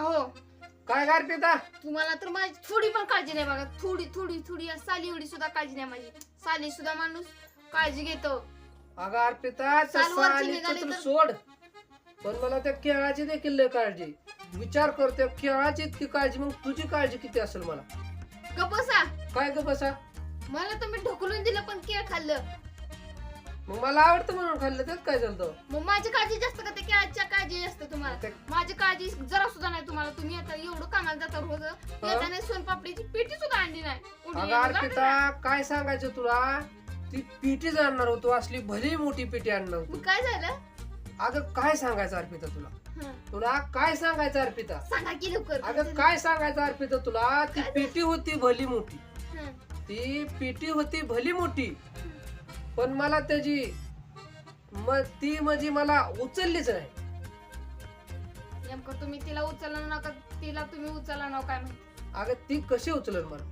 अहो. काय गार पिता तुम्हाला तर माझी थोडी पण काळजी नाही बघा. थोडी थोडी थोडी या साली एवढी सुद्धा काळजी नाही माझी. साली सुद्धा माणूस काळजी घेतो. अगं अर्पिता निघाली तर तर- सोड. पण मला त्या केळाची देखील लय काळजी विचार कर त्या केळाची इतकी काळजी मग तुझी काळजी किती असेल मला? गप बसा. काय ग बसा? मला तुम्ही ढकलून दिलं पण केळ खाल्लं. मग मला आवडतं म्हणून खाल्लं त्यात काय झालं मग माझी काळजी जास्त का ते केळाच्या काळजी जास्त तुम्हाला? ते- माझी काळजी जरा सुद्धा नाही तुम्हाला. तुम्ही आता एवढं कामाला जाता रोज. येताना सोनपापडीची पेटी सुद्धा आणली नाही. अगं अर्पिता काय सांगायचं तुला? ती पिटीच आणणार होतो असली भली मोठी पिटी आणणार मग होतो काय झालं? अगं काय सांगायचं अर्पिता तुला? हं. तुला काय सांगायचं अर्पिता? सांगा की लवकर अगं काय सांगायचं अर्पिता तुला? ती पेटी होती भली मोठी. हं. ती पेटी होती भली मोठी. पण मला त्याची म ती म्हणजे मला उचललीच नाही. नेमकं तुम्ही तिला उचलला नका तिला तुम्ही उचलला ना काय माहिती अगं ती कशी उचलल मला